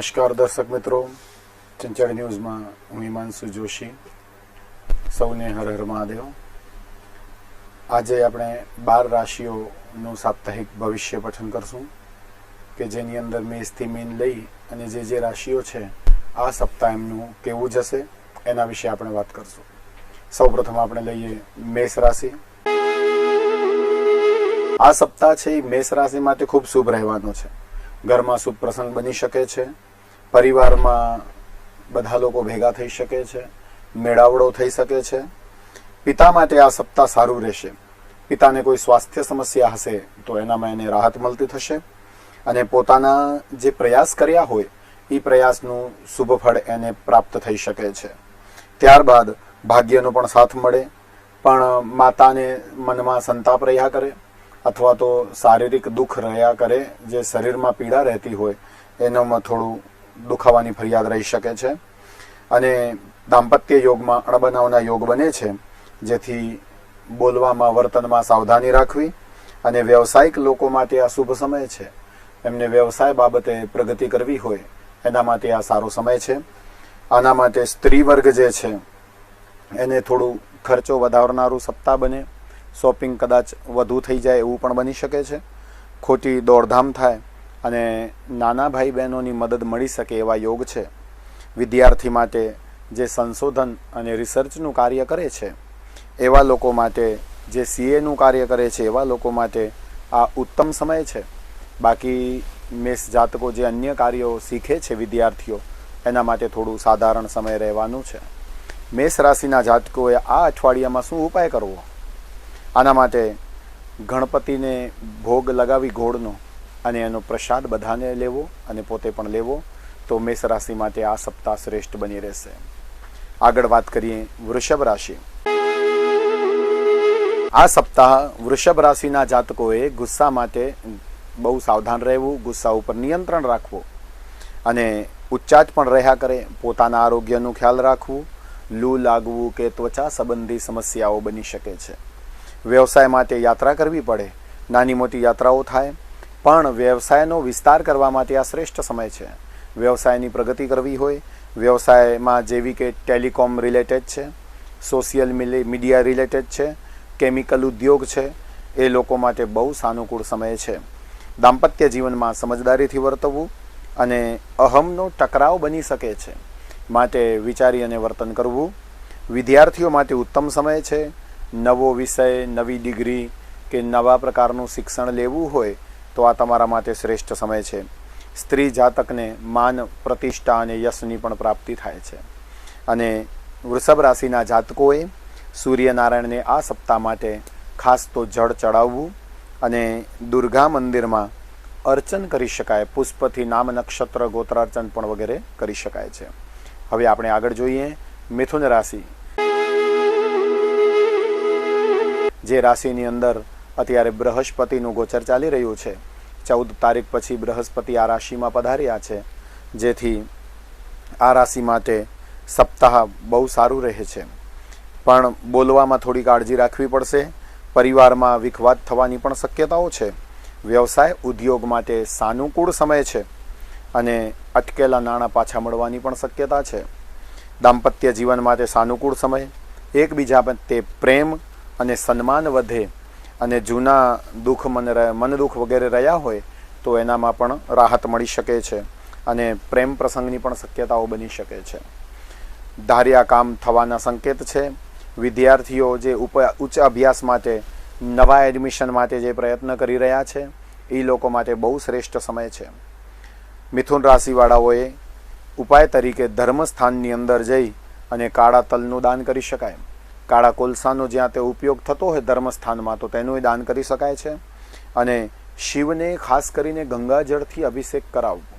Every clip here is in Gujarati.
નમસ્કાર દર્શક મિત્રો. ચંચળ ન્યૂઝમાં હું હિમાંશુ જોશી. સૌને હર હર મહાદેવ. આજે આપણે બાર રાશિઓનું સાપ્તાહિક ભવિષ્ય પઠન કરશું કે જેની અંદર મેષથી મીન લઈ અને જે જે રાશિઓ છે, આ સપ્તાહ એમનું કેવું જશે એના વિશે આપણે વાત કરશું. સૌપ્રથમ આપણે લઈએ મેષ રાશિ. આ સપ્તાહ છે એ મેષ રાશિ માટે ખૂબ શુભ રહેવાનો છે. ઘરમાં શુભ પ્રસંગ બની શકે છે. પરિવારમાં બધા લોકો ભેગા થઈ શકે છે, મેળાવડો થઈ શકે છે. પિતા માટે આ સપ્તાહ સારું રહેશે. પિતાને કોઈ સ્વાસ્થ્ય સમસ્યા હશે તો એનામાં એને રાહત મળતી થશે અને પોતાના જે પ્રયાસ કર્યા હોય, એ પ્રયાસનું શુભ ફળ એને પ્રાપ્ત થઈ શકે છે. ત્યારબાદ ભાગ્યનો પણ સાથ મળે, પણ માતાને મનમાં સંતાપ રહ્યા કરે અથવા તો શારીરિક દુઃખ રહ્યા કરે, જે શરીરમાં પીડા રહેતી હોય, એનામાં થોડું દુખાવાની ફરિયાદ રહી શકે છે. અને દાંપત્ય યોગમાં અણબનાવના યોગ બને છે, જેથી બોલવામાં, વર્તનમાં સાવધાની રાખવી અને વ્યવસાયિક લોકો માટે આ શુભ સમય છે. એમને વ્યવસાય બાબતે પ્રગતિ કરવી હોય, એના માટે આ સારો સમય છે. આના માટે સ્ત્રી વર્ગ જે છે, એને થોડું ખર્ચો વધારનારું સપ્તાહ બને. શોપિંગ કદાચ વધુ થઈ જાય એવું પણ બની શકે છે. ખોટી દોડધામ થાય અને નાના ભાઈ બહેનોની મદદ મળી શકે એવા યોગ છે. વિદ્યાર્થી માટે જે સંશોધન અને રિસર્ચનું કાર્ય કરે છે, એવા લોકો માટે, જે સીએનું કાર્ય કરે છે, એવા લોકો માટે આ ઉત્તમ સમય છે. બાકી મેષ જાતકો જે અન્ય કાર્યો શીખે છે વિદ્યાર્થીઓ, એના માટે થોડું સાધારણ સમય રહેવાનું છે. મેષ રાશિના જાતકોએ આ અઠવાડિયામાં શું ઉપાય કરવો? આના માટે ગણપતિને ભોગ લગાવી ગોળનો અને એનો પ્રસાદ બધાને લેવો અને પોતે પણ લેવો, તો મેષ રાશિ માટે આ સપ્તાહ શ્રેષ્ઠ બની રહેશે. આગળ વાત કરીએ વૃષભ રાશિ. આ સપ્તાહ વૃષભ રાશિના જાતકોએ ગુસ્સા માટે બહુ સાવધાન રહેવું, ગુસ્સા ઉપર નિયંત્રણ રાખવું અને ઉચ્ચાટ પણ રહ્યા કરે, પોતાના આરોગ્યનું ખ્યાલ રાખવું, લૂ લાગવું કે ત્વચા સંબંધી સમસ્યાઓ બની શકે છે. વ્યવસાય માટે યાત્રા કરવી પડે, નાની મોટી યાત્રાઓ થાય પણ વ્યવસાયનો વિસ્તાર કરવા માટે આ શ્રેષ્ઠ સમય છે. વ્યવસાયની પ્રગતિ કરવી હોય, વ્યવસાયમાં જેવી કે ટેલિકોમ રિલેટેડ છે સોશિયલ મીડિયા રિલેટેડ છે કેમિકલ ઉદ્યોગ છે, એ લોકો માટે બહુ સાનુકૂળ સમય છે. દાંપત્ય જીવનમાં સમજદારીથી વર્તવું અને અહમનો ટકરાવ બની શકે છે માટે વિચારી અને વર્તન કરવું. વિદ્યાર્થીઓ માટે ઉત્તમ સમય છે. નવો વિષય, નવી ડિગ્રી કે નવા પ્રકારનું શિક્ષણ લેવું હોય તો આ તમારા માટે શ્રેષ્ઠ સમય છે. સ્ત્રી જાતકને માન, પ્રતિષ્ઠા અને યશની પણ પ્રાપ્તિ થાય છે. અને વૃષભ રાશિના જાતકોએ સૂર્યનારાયણને આ સપ્તાહ માટે ખાસ તો જળ ચડાવવું અને દુર્ગા મંદિરમાં અર્ચન કરી શકાય. પુષ્પથી નામ નક્ષત્ર, ગોત્રાર્ચન પણ વગેરે કરી શકાય છે. હવે આપણે આગળ જોઈએ મિથુન રાશિ. જે રાશિની અંદર અત્યારે બૃહસ્પતિનું ગોચર ચાલી રહ્યું છે. ચૌદ તારીખ પછી બૃહસ્પતિ આ રાશિમાં પધાર્યા છે, જેથી આ રાશિ માટે સપ્તાહ બહુ સારું રહે છે. પણ બોલવામાં થોડી કાળજી રાખવી પડશે. પરિવારમાં વિખવાદ થવાની પણ શક્યતાઓ છે. વ્યવસાય, ઉદ્યોગ માટે સાનુકૂળ સમય છે અને અટકેલા નાણાં પાછા મળવાની પણ શક્યતા છે. દાંપત્ય જીવન માટે સાનુકૂળ સમય. એકબીજા પ્રત્યે પ્રેમ અને સન્માન વધે અને જૂના દુઃખ મન મન દુઃખ વગેરે રહ્યા હોય, તો એનામાં પણ રાહત મળી શકે છે અને પ્રેમ પ્રસંગની પણ શક્યતાઓ બની શકે છે. ધાર્યા કામ થવાના સંકેત છે. વિદ્યાર્થીઓ જે ઉપ, ઉચ્ચ અભ્યાસ માટે, નવા એડમિશન માટે જે પ્રયત્ન કરી રહ્યા છે, એ લોકો માટે બહુ શ્રેષ્ઠ સમય છે. મિથુન રાશિવાળાઓએ ઉપાય તરીકે ધર્મસ્થાનની અંદર જઈ અને કાળા તલનું દાન કરી શકાય. કાળા કોલસાનો જ્યાં તે ઉપયોગ થતો હોય ધર્મસ્થાનમાં, તો તેનું દાન કરી શકાય છે. અને શિવને ખાસ કરીને ગંગાજળથી અભિષેક કરાવવો.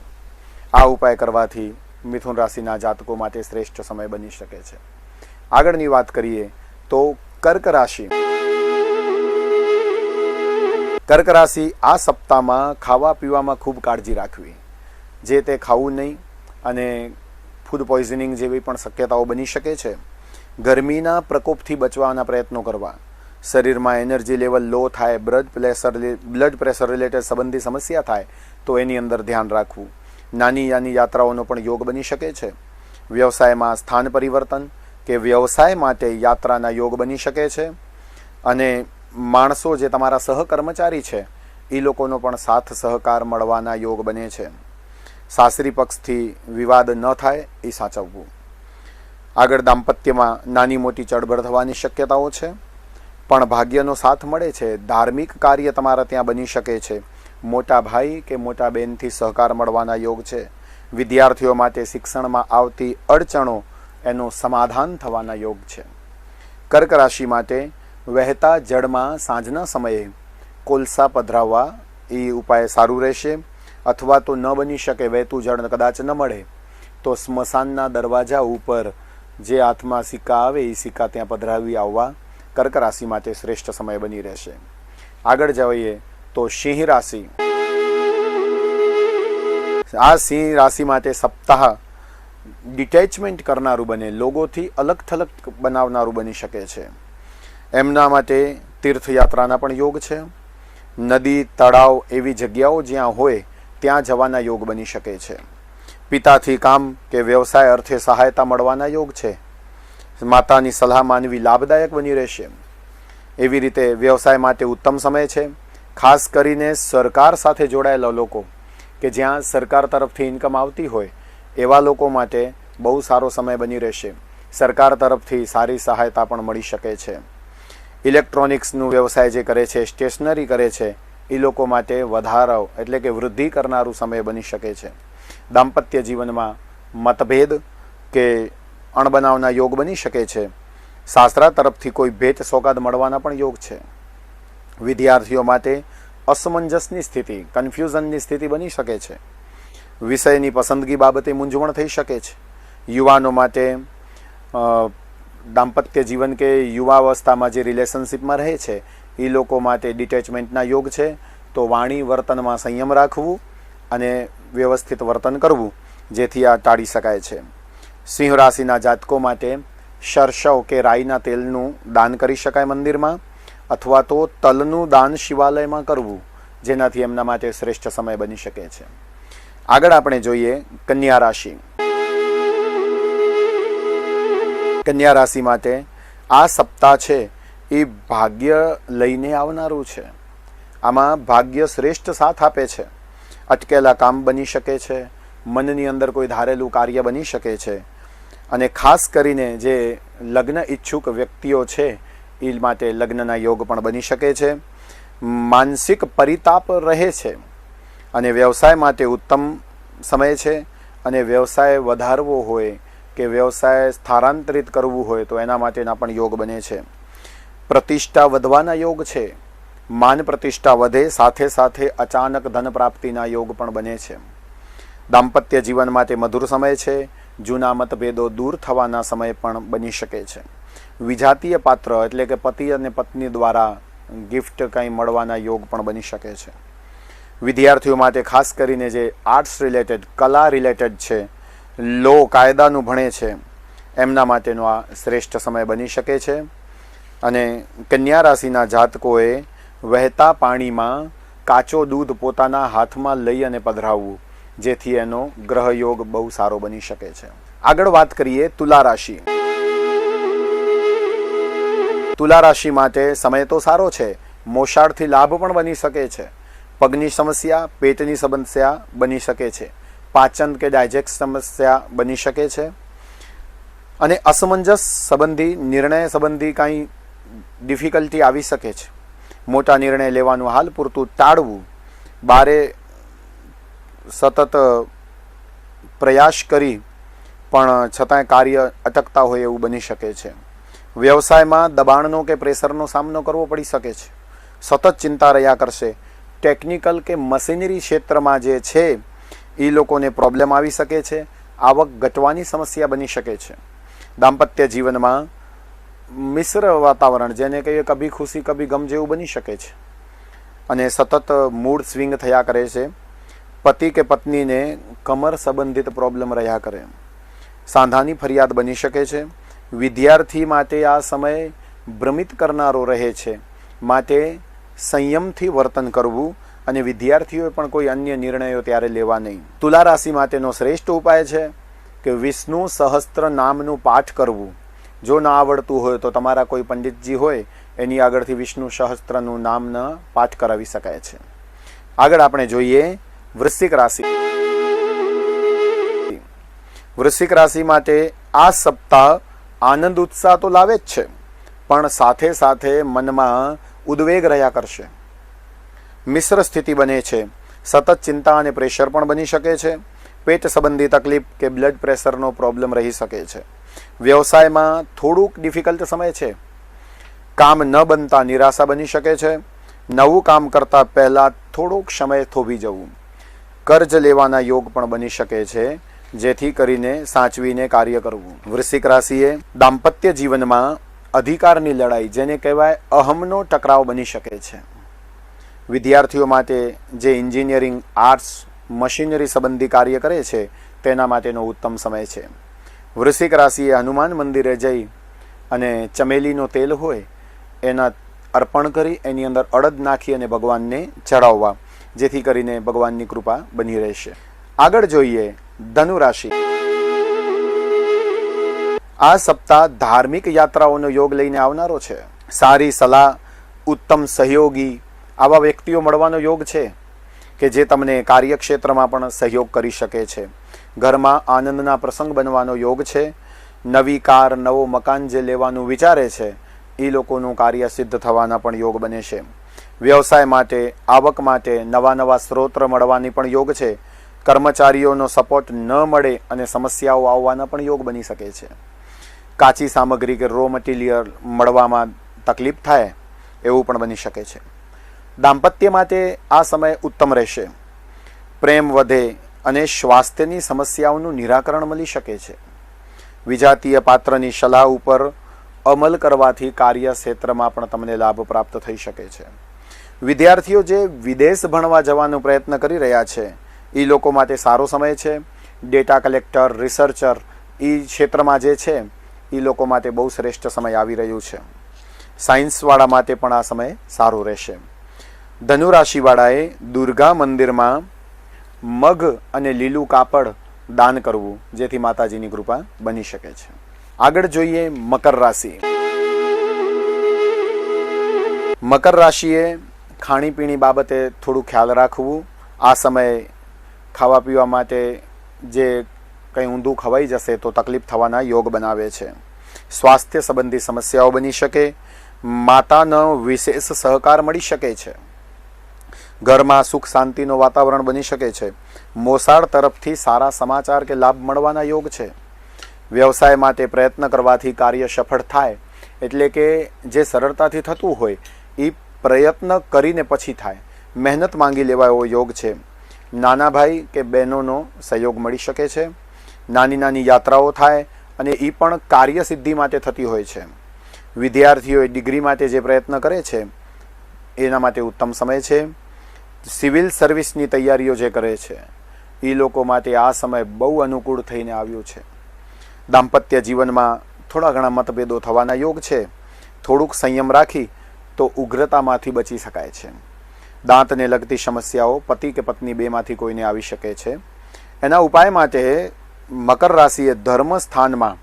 આ ઉપાય કરવાથી મિથુન રાશિના જાતકો માટે શ્રેષ્ઠ સમય બની શકે છે. આગળની વાત કરીએ તો કર્ક રાશિ. કર્ક રાશિ આ સપ્તાહમાં ખાવા પીવામાં ખૂબ કાળજી રાખવી. જે તે ખાવું નહીં અને ફૂડ પોઈઝનિંગ જેવી પણ શક્યતાઓ બની શકે છે. ગરમીના પ્રકોપથી બચવાના પ્રયત્નો કરવા. શરીરમાં એનર્જી લેવલ લો થાય, blood pressure blood pressure related સંબંધી સમસ્યા થાય, તો એની અંદર ધ્યાન રાખવું. નાની નાની યાત્રાઓનો પણ યોગ બની શકે છે. વ્યવસાયમાં સ્થાન પરિવર્તન કે વ્યવસાય માટે યાત્રાના યોગ બની શકે છે. અને માણસો જે તમારા સહકર્મચારી છે, એ લોકોનો પણ સાથ સહકાર મળવાના યોગ બને છે. સાસરી પક્ષથી વિવાદ ન થાય, એ સાચવવું. આગળ દાંપત્યમાં નાની મોટી ચળબળ થવાની શક્યતાઓ છે. પણ ભાગ્યનો સાથ મળે છે. ધાર્મિક કાર્ય તમારા ત્યાં બની શકે છે. મોટા ભાઈ કે મોટા બહેનથી સહકાર મળવાના યોગ છે. વિદ્યાર્થીઓ માટે શિક્ષણમાં આવતી અડચણો એનું સમાધાન થવાના યોગ છે. કર્ક રાશિ માટે વહેતા જળમાં સાંજના સમયે કોલસા પધરાવવા એ ઉપાય સારું રહેશે. અથવા તો ન બની શકે વહેતું જળ કદાચ ન મળે તો સ્મશાનના દરવાજા ઉપર જે હાથમાં સિક્કા આવે એ સિક્કા ત્યાં પધરાવી આવવા કર્ક રાશિ માટે શ્રેષ્ઠ સમય બની રહેશે. આગળ જઈએ તો સિંહ રાશિ. આ સિંહ રાશિ માટે સપ્તાહ ડિટેચમેન્ટ કરનારું બને, લોગોથી અલગ થલગ બનાવનારું બની શકે છે. એમના માટે તીર્થયાત્રાના પણ યોગ છે. નદી, તળાવ એવી જગ્યાઓ જ્યાં હોય, ત્યાં જવાના યોગ બની શકે છે. પિતાથી કામ કે વ્યવસાય અર્થે સહાયતા મળવાના યોગ છે. માતાની સલાહ માનવી લાભદાયક બની રહેશે. એવી રીતે વ્યવસાય માટે ઉત્તમ સમય છે. ખાસ કરીને સરકાર સાથે જોડાયેલા લોકો, કે જ્યાં સરકાર તરફથી ઇન્કમ આવતી હોય, એવા લોકો માટે બહુ સારો સમય બની રહેશે. સરકાર તરફથી સારી સહાયતા પણ મળી શકે છે. ઇલેક્ટ્રોનિક્સનું વ્યવસાય જે કરે છે, સ્ટેશનરી કરે છે, એ લોકો માટે વધારો, એટલે કે વૃદ્ધિ કરનારું સમય બની શકે છે. દાંપત્ય જીવનમાં મતભેદ કે અણબનાવના યોગ બની શકે છે. સાસરા તરફથી કોઈ ભેટ સોગાદ મળવાના પણ યોગ છે. વિદ્યાર્થીઓ માટે અસમંજસની સ્થિતિ, કન્ફ્યુઝનની સ્થિતિ બની શકે છે. વિષયની પસંદગી બાબતે મૂંઝવણ થઈ શકે છે. યુવાનો માટે દાંપત્ય જીવન કે યુવાવસ્થામાં જે રિલેશનશિપમાં રહે છે એ લોકો માટે ડિટેચમેન્ટના યોગ છે. તો વાણી વર્તનમાં સંયમ રાખવું અને વ્યવસ્થિત વર્તન કરવું, જેથી આ ટાળી શકાય છે. સિંહ રાશિના જાતકો માટે સરસવ કે રાઈના તેલનું દાન કરી શકાય મંદિરમાં, અથવા તો તલનું દાન શિવાલયમાં કરવું, જેનાથી એમના માટે શ્રેષ્ઠ સમય બની શકે છે. આગળ આપણે જોઈએ કન્યા રાશિ. કન્યા રાશિ માટે આ સપ્તાહ છે એ ભાગ્ય લઈને આવનારું છે. આમાં ભાગ્ય શ્રેષ્ઠ સાથ આપે છે. અટકેલા કામ બની શકે છે, મનની અંદર કોઈ ધારેલું કાર્ય બની શકે છે. અને ખાસ કરીને જે લગ્ન ઈચ્છુક વ્યક્તિઓ છે, એ માટે લગ્નના યોગ પણ બની શકે છે. માનસિક પરિતાપ રહે છે અને વ્યવસાય માટે ઉત્તમ સમય છે અને વ્યવસાય વધારવો હોય કે વ્યવસાય સ્થાનાંતરિત કરવું હોય તો એના માટેના પણ યોગ બને છે. પ્રતિષ્ઠા વધવાના યોગ છે. માન પ્રતિષ્ઠા વધે, સાથે સાથે અચાનક ધન પ્રાપ્તિના યોગ પણ બને છે. દાંપત્ય જીવન માટે મધુર સમય છે, જૂના મતભેદો દૂર થવાના સમય પણ બની શકે છે. વિજાતીય પાત્ર એટલે કે પતિ અને પત્ની દ્વારા ગિફ્ટ કંઈ મળવાના યોગ પણ બની શકે છે. વિદ્યાર્થીઓ માટે ખાસ કરીને જે આર્ટ્સ રિલેટેડ કલા રિલેટેડ છે, લો કાયદાનું ભણે છે, એમના માટેનો આ શ્રેષ્ઠ સમય બની શકે છે. અને કન્યા રાશિના જાતકોએ વહેતા પાણીમાં કાચો દૂધ પોતાના હાથમાં લઈ અને પધરાવવું, જેથી એનો ગ્રહયોગ બહુ સારો બની શકે છે. આગળ વાત કરીએ તુલા રાશિ. તુલા રાશિ માટે સમય તો સારો છે મોસાળથી લાભ પણ બની શકે છે. પગની સમસ્યા, પેટની સમસ્યા બની શકે છે. પાચન કે ડાયજેક્ટ સમસ્યા બની શકે છે. અને અસમંજસ સંબંધી, નિર્ણય સંબંધી કાંઈ ડિફિકલ્ટી આવી શકે છે. મોટા નિર્ણય લેવાનું હાલ પૂરતું ટાળવું, બારે સતત પ્રયાસ કરી, પણ છતાંય કાર્ય અટકતા હોય એવું બની શકે છે. વ્યવસાયમાં દબાણનો કે પ્રેશરનો સામનો કરવો પડી શકે છે. સતત ચિંતા રહ્યા કરશે. ટેકનિકલ કે મશીનરી ક્ષેત્રમાં જે છે એ લોકોને પ્રોબ્લેમ આવી શકે છે. આવક ઘટવાની સમસ્યા બની શકે છે. દાંપત્ય જીવનમાં મિશ્ર વાતાવરણ, જેને કહીએ કભી ખુશી, કભી ગમ જેવું બની શકે છે. અને સતત મૂડ સ્વિંગ થયા કરે છે. પતિ કે પત્નીને કમર સંબંધિત પ્રોબ્લેમ રહ્યા કરે. સાંધાની ફરિયાદ બની શકે છે. વિદ્યાર્થી માટે આ સમય ભ્રમિત કરનારો રહે છે. માટે સંયમથી વર્તન કરવું અને વિદ્યાર્થીઓએ પણ કોઈ અન્ય નિર્ણયો ત્યારે લેવા નહીં. તુલા રાશિ માટેનો શ્રેષ્ઠ ઉપાય છે કે વિષ્ણુ સહસ્ત્ર નામનું પાઠ કરવું. જો ના આવડતું હોય તો તમારા કોઈ પંડિતજી હોય, એની આગળથી વિષ્ણુ સહસ્ત્રનું નામના પાઠ કરાવી શકાય છે. આગળ આપણે જોઈએ વૃશ્ચિક રાશિ. વૃશ્ચિક રાશિ માટે આ સપ્તાહ આનંદ ઉત્સાહ તો લાવે જ છે, પણ સાથે સાથે મનમાં ઉદ્વેગ રહ્યા કરશે. મિશ્ર સ્થિતિ બને છે, સતત ચિંતા અને પ્રેશર પણ બની શકે છે, પેટ સંબંધી તકલીફ કે બ્લડ પ્રેશરનો પ્રોબ્લેમ રહી શકે છે. વ્યવસાયમાં થોડુંક ડિફિકલ્ટ સમય છે. કામ ન બનતા નિરાશા બની શકે છે. નવું કામ કરતા પહેલા થોડોક સમય થોભી જવું. કર્જ લેવાના યોગ પણ બની શકે છે, જેથી કરીને સાચવીને કાર્ય કરવું. વૃશ્ચિક રાશિએ દાંપત્ય જીવનમાં અધિકારની લડાઈ, જેને કહેવાય અહમનો ટકરાવ બની શકે છે. વિદ્યાર્થીઓ માટે જે એન્જિનિયરિંગ આર્ટ્સ મશીનરી સંબંધી કાર્ય કરે છે, તેના માટેનો ઉત્તમ સમય છે. વૃશ્ચિક રાશિએ હનુમાન મંદિરે જઈ અને ચમેલીનો તેલ હોય, એના અર્પણ કરી એની અંદર અડદ નાખી અને ભગવાનને ચડાવવા, જેથી કરીને ભગવાનની કૃપા બની રહેશે. આગળ જોઈએ ધનુ રાશિ. આ સપ્તાહ ધાર્મિક યાત્રાઓનો યોગ લઈને આવનારો છે. સારી સલાહ, ઉત્તમ સહયોગી આવા વ્યક્તિઓ મળવાનો યોગ છે કે જે તમને કાર્યક્ષેત્રમાં પણ સહયોગ કરી શકે છે. ઘરમાં આનંદના પ્રસંગ બનવાનો યોગ છે. નવી કાર, નવો મકાન જે લેવાનું વિચારે છે, એ લોકોનું કાર્ય સિદ્ધ થવાના પણ યોગ બને છે. વ્યવસાય માટે, આવક માટે નવા નવા સ્ત્રોત મળવાની પણ યોગ છે. કર્મચારીઓનો સપોર્ટ ન મળે અને સમસ્યાઓ આવવાના પણ યોગ બની શકે છે. કાચી સામગ્રી કે રો મટીરિયલ મળવામાં તકલીફ થાય, એવું પણ બની શકે છે. દાંપત્ય માટે આ સમય ઉત્તમ રહેશે. પ્રેમ વધે અને સ્વાસ્થ્યની સમસ્યાઓનું નિરાકરણ મળી શકે છે. વિજાતીય પાત્રની સલાહ ઉપર અમલ કરવાથી કાર્ય ક્ષેત્રમાં પણ તમને લાભ પ્રાપ્ત થઈ શકે છે. વિદ્યાર્થીઓ જે વિદેશ ભણવા જવાનો પ્રયત્ન કરી રહ્યા છે એ લોકો માટે સારો સમય છે. ડેટા કલેક્ટર, રિસર્ચર એ ક્ષેત્રમાં જે છે એ લોકો માટે બહુ શ્રેષ્ઠ સમય આવી રહ્યું છે. સાયન્સવાળા માટે પણ આ સમય સારો રહેશે. ધનુરાશિવાળાએ દુર્ગા મંદિરમાં મગ અને લીલું કાપડ દાન કરવું જેથી માતાજીની કૃપા બની શકે છે. આગળ જોઈએ મકર રાશિ. મકર રાશિએ ખાણીપીણી બાબતે થોડું ખ્યાલ રાખવું. આ સમયે ખાવા પીવા માટે જે કંઈ ઊંધું ખવાઈ જશે તો તકલીફ થવાના યોગ બનાવે છે. સ્વાસ્થ્ય સંબંધી સમસ્યાઓ બની શકે. માતાનો વિશેષ સહકાર મળી શકે છે. ઘરમાં સુખ શાંતિનું વાતાવરણ બની શકે છે. મોસાળ તરફથી સારા સમાચાર કે લાભ મળવાના યોગ છે. વ્યવસાય માટે પ્રયત્ન કરવાથી કાર્ય સફળ થાય, એટલે કે જે સરળતાથી થતું હોય એ પ્રયત્ન કરીને પછી થાય. મહેનત માંગી લેવા એવો યોગ છે. નાના ભાઈ કે બહેનોનો સહયોગ મળી શકે છે. નાની નાની યાત્રાઓ થાય અને એ પણ કાર્યસિદ્ધિ માટે થતી હોય છે. વિદ્યાર્થીઓએ ડિગ્રી માટે જે પ્રયત્ન કરે છે, એના માટે ઉત્તમ સમય છે. સિવિલ સર્વિસની તૈયારીઓ જે કરે છે, એ લોકો માટે આ સમય બહુ અનુકૂળ થઈને આવ્યું છે. દાંપત્ય જીવનમાં થોડા ઘણા મતભેદો થવાના યોગ છે. થોડુંક સંયમ રાખી તો ઉગ્રતામાંથી બચી શકાય છે. દાંતને લગતી સમસ્યાઓ પતિ કે પત્ની બેમાંથી કોઈને આવી શકે છે. એના ઉપાય માટે મકર રાશિએ ધર્મ સ્થાનમાં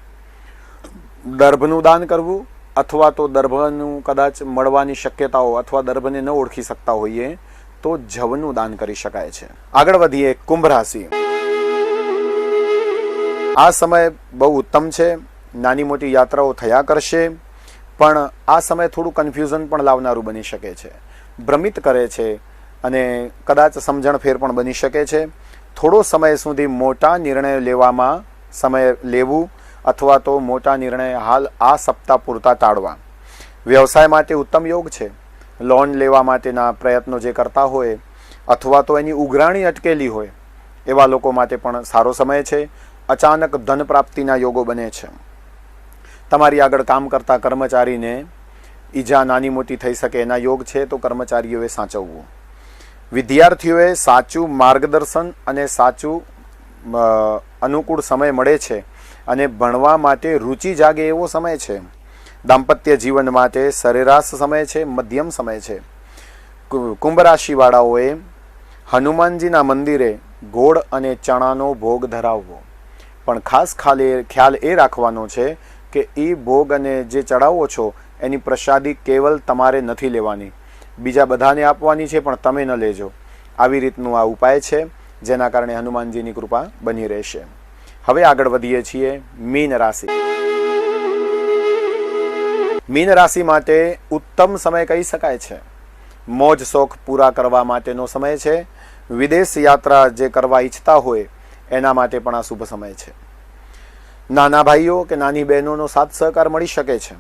દર્ભનું દાન કરવું અથવા તો દર્ભનું કદાચ મળવાની શક્યતાઓ અથવા દર્ભને ન ઓળખી શકતા હોઈએ તો જવનું દાન કરી શકાય છે. આગળ વધીએ કુંભ રાશિ. આ સમય બહુ ઉત્તમ છે. નાની મોટી યાત્રાઓ થયા કરશે, પણ આ સમય થોડું કન્ફ્યુઝન પણ લાવનારું બની શકે છે. ભ્રમિત કરે છે અને કદાચ સમજણ ફેર પણ બની શકે છે. થોડો સમય સુધી મોટા નિર્ણય લેવામાં સમય લેવું અથવા તો મોટા નિર્ણય હાલ આ સપ્તાહ પૂરતા ટાળવા. વ્યવસાય માટે ઉત્તમ યોગ છે. લોન લેવા માટેના પ્રયત્નો જે કરતા હોય, અથવા તો એની ઉઘરાણી અટકેલી હોય, એવા લોકો માટે પણ સારો સમય છે. અચાનક ધન પ્રાપ્તિના યોગો બને છે. તમારી આગળ કામ કરતા કર્મચારીને ઈજા નાની મોટી થઈ શકે એના યોગ છે, તો કર્મચારીઓએ સાચવવું. વિદ્યાર્થીઓએ સાચું માર્ગદર્શન અને સાચું અનુકૂળ સમય મળે છે અને ભણવા માટે રુચિ જાગે એવો સમય છે. દાંપત્ય જીવન માટે સરેરાશ સમય છે, મધ્યમ સમય છે. કુંભ રાશિવાળાઓએ હનુમાનજીના મંદિરે ગોળ અને ચણાનો ભોગ ધરાવવો. પણ ખાસ ખાલી, ખ્યાલ એ રાખવાનો છે કે એ ભોગ અને જે ચડાવો છો, એની પ્રસાદી કેવલ તમારે નથી લેવાની. બીજા બધાને આપવાની છે, પણ તમે ન લેજો. આવી રીતનું આ ઉપાય છે, જેના કારણે હનુમાનજીની કૃપા બની રહેશે. હવે આગળ વધીએ છીએ, મીન રાશિ. મીન રાશિ માટે ઉત્તમ સમય કહી શકાય છે. મોજ શોખ પૂરા કરવા માટેનો સમય છે. વિદેશ યાત્રા જે કરવા ઈચ્છતા હોય, એના માટે પણ આ શુભ સમય છે. નાના ભાઈઓ કે નાની બહેનોનો સાથ સહકાર મળી શકે છે.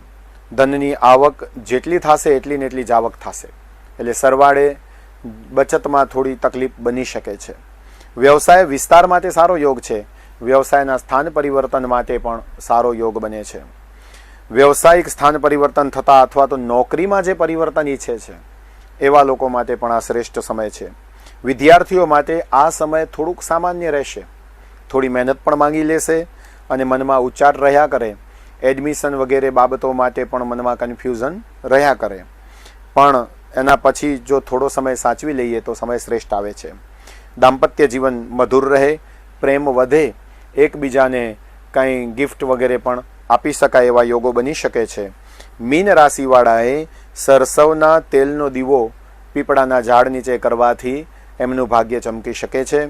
ધનની આવક જેટલી થશે એટલી ને એટલી જ આવક થશે. એટલે સરવાળે બચતમાં થોડી તકલીફ બની શકે છે. વ્યવસાય વિસ્તાર માટે સારો યોગ છે. વ્યવસાયના સ્થાન પરિવર્તન માટે પણ સારો યોગ બને છે. વ્યવસાયિક સ્થાન પરિવર્તન થતા અથવા તો નોકરીમાં જે પરિવર્તન ઈચ્છે છે, એવા લોકો માટે પણ આ શ્રેષ્ઠ સમય છે. વિદ્યાર્થીઓ માટે આ સમય થોડુંક સામાન્ય રહેશે. થોડી મહેનત પણ માંગી લેશે અને મનમાં ઉચ્ચાર રહ્યા કરે. એડમિશન વગેરે બાબતો માટે પણ મનમાં કન્ફ્યુઝન રહ્યા કરે. પણ એના પછી જો થોડો સમય સાચવી લઈએ તો સમય શ્રેષ્ઠ આવે છે. દાંપત્ય જીવન મધુર રહે, પ્રેમ વધે, એકબીજાને કંઈ ગિફ્ટ વગેરે પણ આપી શકાય એવા યોગો બની શકે છે. મીન રાશિવાળાએ સરસવના તેલનો દીવો પીપળાના ઝાડ નીચે કરવાથી એમનું ભાગ્ય ચમકી શકે છે.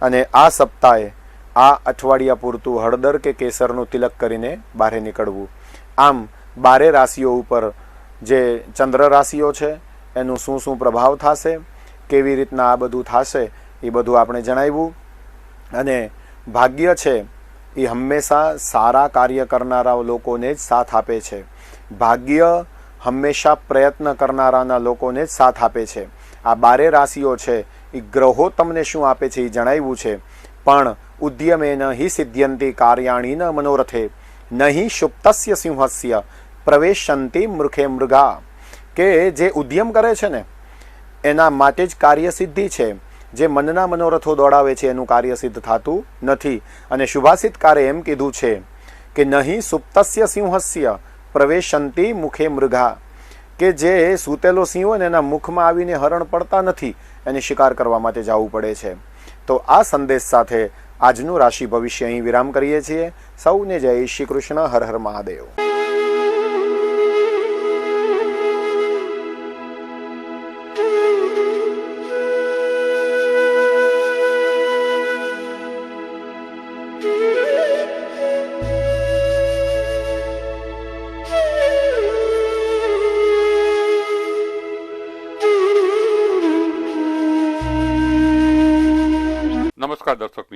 અને આ સપ્તાહે આ અઠવાડિયા પૂરતું હળદર કે કેસરનું તિલક કરીને બહાર નીકળવું. આમ, બારે રાશિઓ ઉપર જે ચંદ્ર રાશિઓ છે, એનું શું શું પ્રભાવ થશે, કેવી રીતના આ બધું થશે, એ બધું આપણે જણાવ્યું. અને ભાગ્ય છે એ હંમેશા સારા કાર્ય કરનારા લોકોને જ સાથ આપે છે. ભાગ્ય હંમેશા પ્રયત્ન કરનારાના લોકોને જ સાથ આપે છે. આ બારે રાશિઓ છે. એ ગ્રહો તમને શું આપે છે એ જણાવ્યું છે. પણ ઉદ્યમેન હિ સિદ્ધ્યંતિ કાર્યાણી ન મનોરથે. નહીં શુપ્તસ્ય સિંહસ્ય પ્રવેશંતિ મૃખે મૃગા. કે જે ઉદ્યમ કરે છે ને, એના માટે જ કાર્ય સિદ્ધિ છે. જે મનના મનોરથો દોડાવે છે એનું કાર્ય સિદ્ધ થતું નથી. અને શુભાસિતકારે એમ કીધું છે કે નહીં સુપ્તસ્ય સિંહસ્ય પ્રવેશંતિ મુખે મૃગા. કે જે સૂતેલો સિંહ હોય ને એના મુખમાં આવીને હરણ પડતા નથી, એને શિકાર કરવા માટે જવું પડે છે. તો આ સંદેશ સાથે આજનું રાશિ ભવિષ્ય અહીં વિરામ કરીએ છીએ. સૌને જય શ્રી કૃષ્ણ, હર હર મહાદેવ.